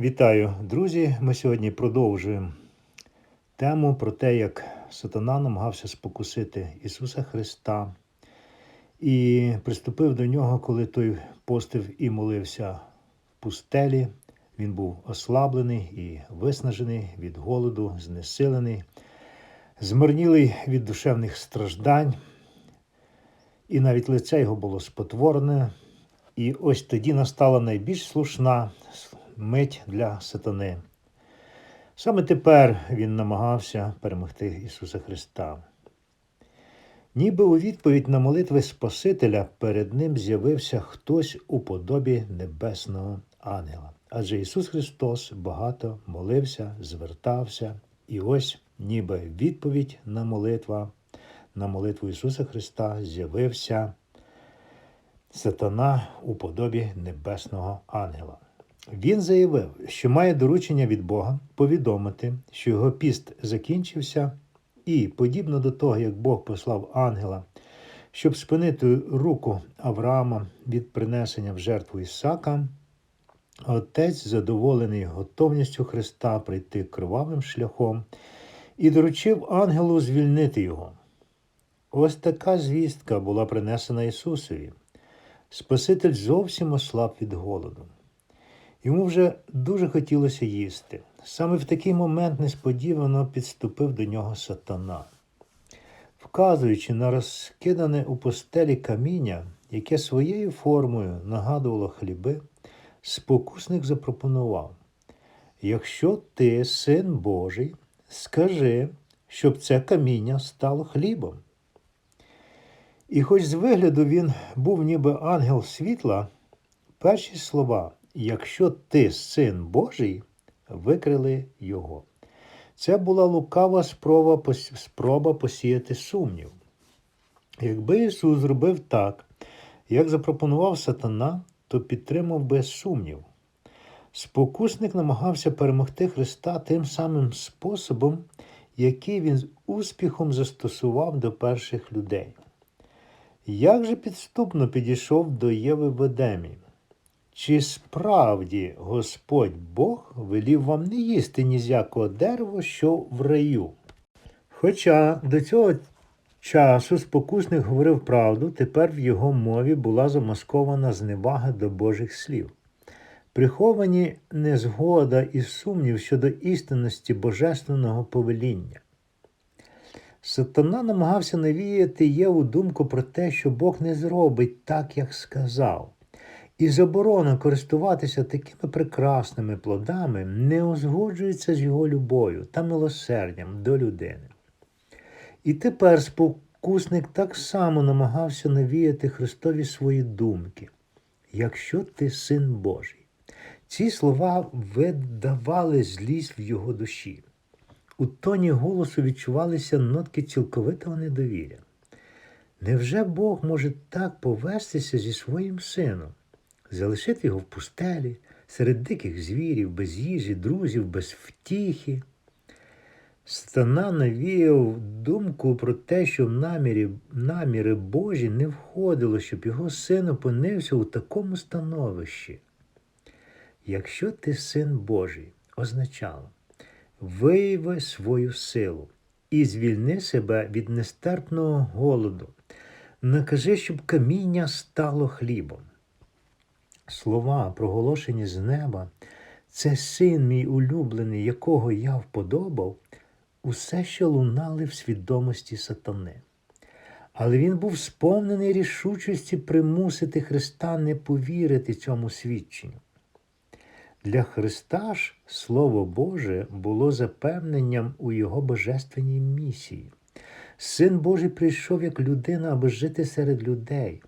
Вітаю, друзі! Ми сьогодні продовжуємо тему про те, як сатана намагався спокусити Ісуса Христа і приступив до нього, коли той постив і молився в пустелі. Він був ослаблений і виснажений від голоду, знесилений, змарнілий від душевних страждань, і навіть лице його було спотворене. І ось тоді настала найбільш слушна мить для сатани. Саме тепер він намагався перемогти Ісуса Христа. Ніби у відповідь на молитви Спасителя перед ним з'явився хтось у подобі небесного ангела. Адже Ісус Христос багато молився, звертався, і ось ніби відповідь на молитва, на молитву Ісуса Христа з'явився сатана у подобі небесного ангела. Він заявив, що має доручення від Бога повідомити, що його піст закінчився, і, подібно до того, як Бог послав ангела, щоб спинити руку Авраама від принесення в жертву Ісака, отець, задоволений готовністю Христа прийти кривавим шляхом, і доручив ангелу звільнити його. Ось така звістка була принесена Ісусові. Спаситель зовсім ослаб від голоду. Йому вже дуже хотілося їсти. Саме в такий момент несподівано підступив до нього сатана. Вказуючи на розкидане у постелі каміння, яке своєю формою нагадувало хліби, спокусник запропонував: Якщо ти син Божий, скажи, щоб це каміння стало хлібом. І хоч з вигляду він був ніби ангел світла, перші слова якщо ти син Божий, викрили його. Це була лукава спроба, спроба посіяти сумнів. Якби Ісус зробив так, як запропонував сатана, то підтримав би сумнів. Спокусник намагався перемогти Христа тим самим способом, який він з успіхом застосував до перших людей. Як же підступно підійшов до Єви в Едемі? Чи справді Господь Бог велів вам не їсти ні з якого дерева, що в раю? Хоча до цього часу спокусник говорив правду, тепер в його мові була замаскована зневага до Божих слів. Приховані незгода і сумнів щодо істинності божественного повеління. Сатана намагався навіяти Єву думку про те, що Бог не зробить так, як сказав. І заборона користуватися такими прекрасними плодами не узгоджується з його любов'ю та милосердям до людини. І тепер спокусник так само намагався навіяти Христові свої думки, якщо ти син Божий. Ці слова видавали злість в його душі. У тоні голосу відчувалися нотки цілковитого недовіря. Невже Бог може так повестися зі своїм сином? Залишити його в пустелі, серед диких звірів, без їжі, друзів, без втіхи. Стана навіяв думку про те, що в намірі, наміри Божі не входило, щоб його син опинився у такому становищі. Якщо ти син Божий, означало, вияви свою силу і звільни себе від нестерпного голоду, накажи, щоб каміння стало хлібом слова, проголошені з неба, це син мій улюблений, якого я вподобав, усе що лунали в свідомості сатани. Але він був сповнений рішучості примусити Христа не повірити цьому свідченню. Для Христа ж Слово Боже було запевненням у Його божественній місії. Син Божий прийшов як людина, аби жити серед людей,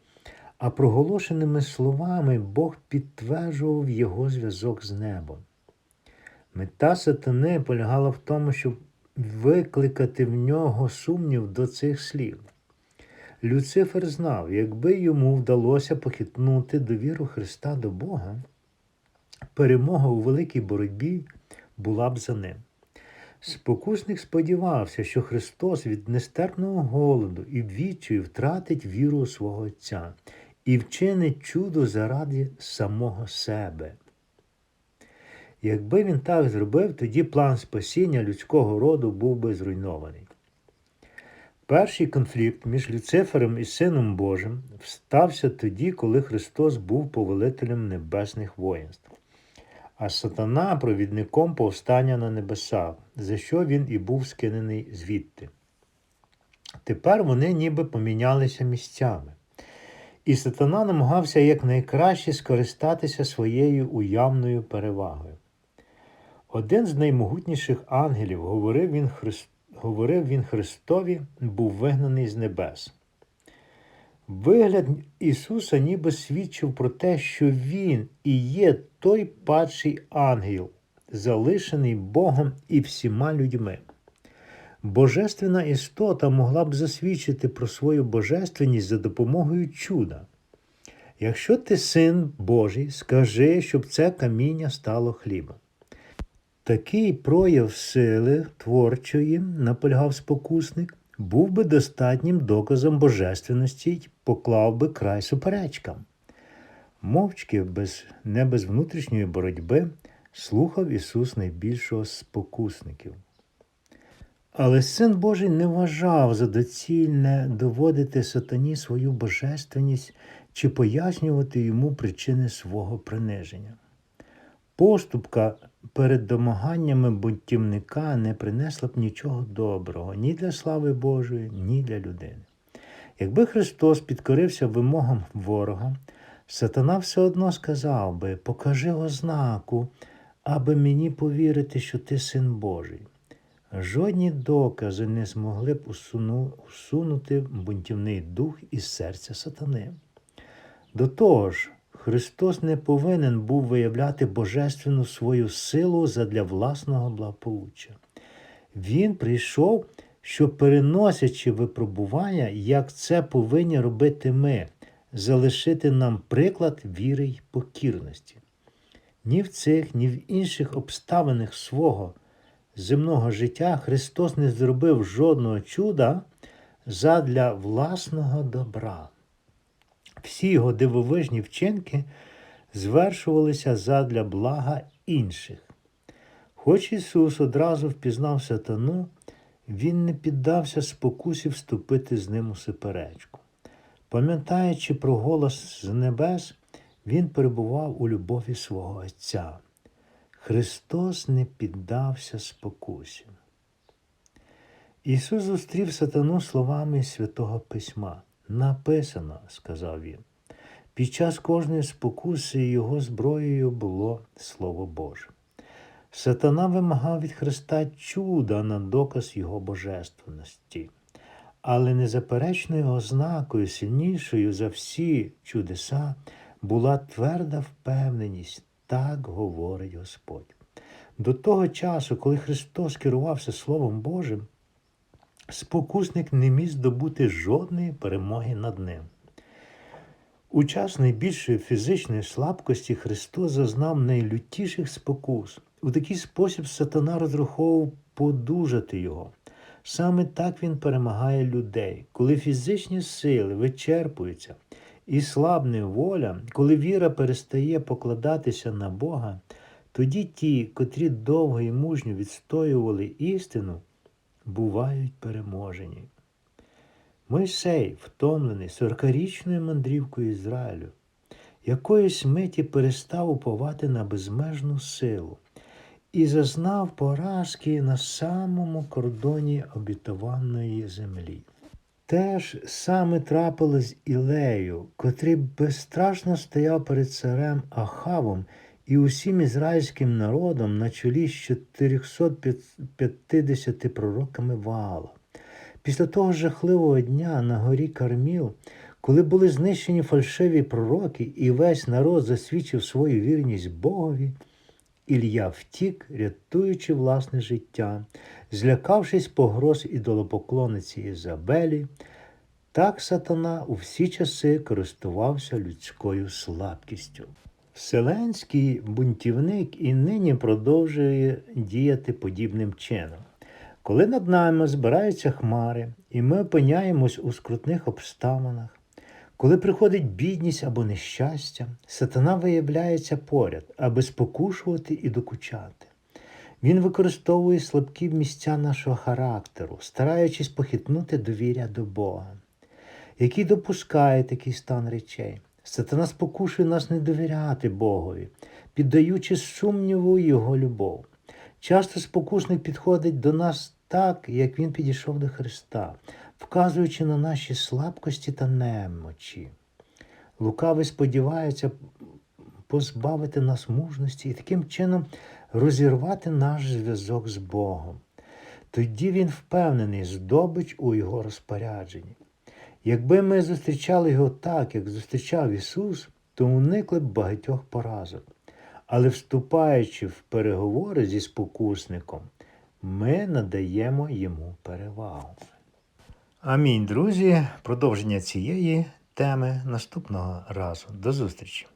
а проголошеними словами Бог підтверджував його зв'язок з небом. Мета сатани полягала в тому, щоб викликати в нього сумнів до цих слів. Люцифер знав, якби йому вдалося похитнути довіру Христа до Бога, перемога у великій боротьбі була б за ним. Спокусник сподівався, що Христос від нестерпного голоду і відчаю втратить віру у свого Отця і вчинить чудо заради самого себе. Якби він так зробив, тоді план спасіння людського роду був би зруйнований. Перший конфлікт між Люцифером і Сином Божим стався тоді, коли Христос був повелителем небесних воїнств, а сатана провідником повстання на небесах, за що він і був скинений звідти. Тепер вони ніби помінялися місцями. І сатана намагався якнайкраще скористатися своєю уявною перевагою. Один з наймогутніших ангелів, говорив він, Христ... говорив він Христові, був вигнаний з небес. Вигляд Ісуса ніби свідчив про те, що Він і є той падший ангел, залишений Богом і всіма людьми. Божественна істота могла б засвідчити про свою божественність за допомогою чуда. Якщо ти син Божий, скажи, щоб це каміння стало хлібом. Такий прояв сили творчої, наполягав спокусник, був би достатнім доказом божественності й поклав би край суперечкам. Мовчки, без, не без внутрішньої боротьби, слухав Ісус найбільшого спокусників. Але син Божий не вважав за доцільне доводити сатані свою божественність чи пояснювати йому причини свого приниження. Поступка перед домаганнями бунтівника не принесла б нічого доброго ні для слави Божої, ні для людини. Якби Христос підкорився вимогам ворога, сатана все одно сказав би покажи ознаку, аби мені повірити, що ти син Божий. Жодні докази не змогли б усунути бунтівний дух із серця сатани. До того ж, Христос не повинен був виявляти божественну свою силу задля власного благополуччя. Він прийшов, щоб, переносячи випробування, як це повинні робити ми, залишити нам приклад віри й покірності. Ні в цих, ні в інших обставинах свого земного життя Христос не зробив жодного чуда задля власного добра. Всі його дивовижні вчинки звершувалися задля блага інших. Хоч Ісус одразу впізнав сатану, Він не піддався спокусі вступити з ним у суперечку. Пам'ятаючи про голос з небес, Він перебував у любові свого Отця. Христос не піддався спокусі. Ісус зустрів сатану словами Святого Письма. Написано, сказав він. Під час кожної спокуси його зброєю було Слово Боже. Сатана вимагав від Христа чуда на доказ Його божественності, але незаперечною ознакою, сильнішою за всі чудеса, була тверда впевненість, так говорить Господь. До того часу, коли Христос керувався Словом Божим, спокусник не міг здобути жодної перемоги над ним. У час найбільшої фізичної слабкості Христос зазнав найлютіших спокус. У такий спосіб сатана розраховував подужати його. Саме так він перемагає людей, коли фізичні сили вичерпуються і слабне воля, коли віра перестає покладатися на Бога, тоді ті, котрі довго і мужньо відстоювали істину, бувають переможені. Мойсей, втомлений сорокарічною мандрівкою Ізраїлю, якоїсь миті перестав уповати на безмежну силу і зазнав поразки на самому кордоні обітованої землі. Теж саме трапилось з Ілею, котрий безстрашно стояв перед царем Ахавом і усім ізраїльським народом на чолі з 450 пророками Ваала. Після того жахливого дня на горі Карміл, коли були знищені фальшиві пророки, і весь народ засвідчив свою вірність Богові, Ілля втік, рятуючи власне життя, злякавшись погроз ідолопоклонниці Ізабелі, так сатана у всі часи користувався людською слабкістю. Вселенський бунтівник і нині продовжує діяти подібним чином. Коли над нами збираються хмари, і ми опиняємось у скрутних обставинах, Коли приходить бідність або нещастя, сатана виявляється поряд, аби спокушувати і докучати. Він використовує слабкі місця нашого характеру, стараючись похитнути довір'я до Бога, який допускає такий стан речей. Сатана спокушує нас не довіряти Богові, піддаючи сумніву Його любов. Часто спокусник підходить до нас так, як він підійшов до Христа, вказуючи на наші слабкості та немочі. Лукавий сподівається позбавити нас мужності і таким чином розірвати наш зв'язок з Богом. Тоді він впевнений здобич у його розпорядженні. Якби ми зустрічали його так, як зустрічав Ісус, то уникли б багатьох поразок. Але вступаючи в переговори зі спокусником, ми надаємо йому перевагу. Амінь, друзі. Продовження цієї теми наступного разу. До зустрічі!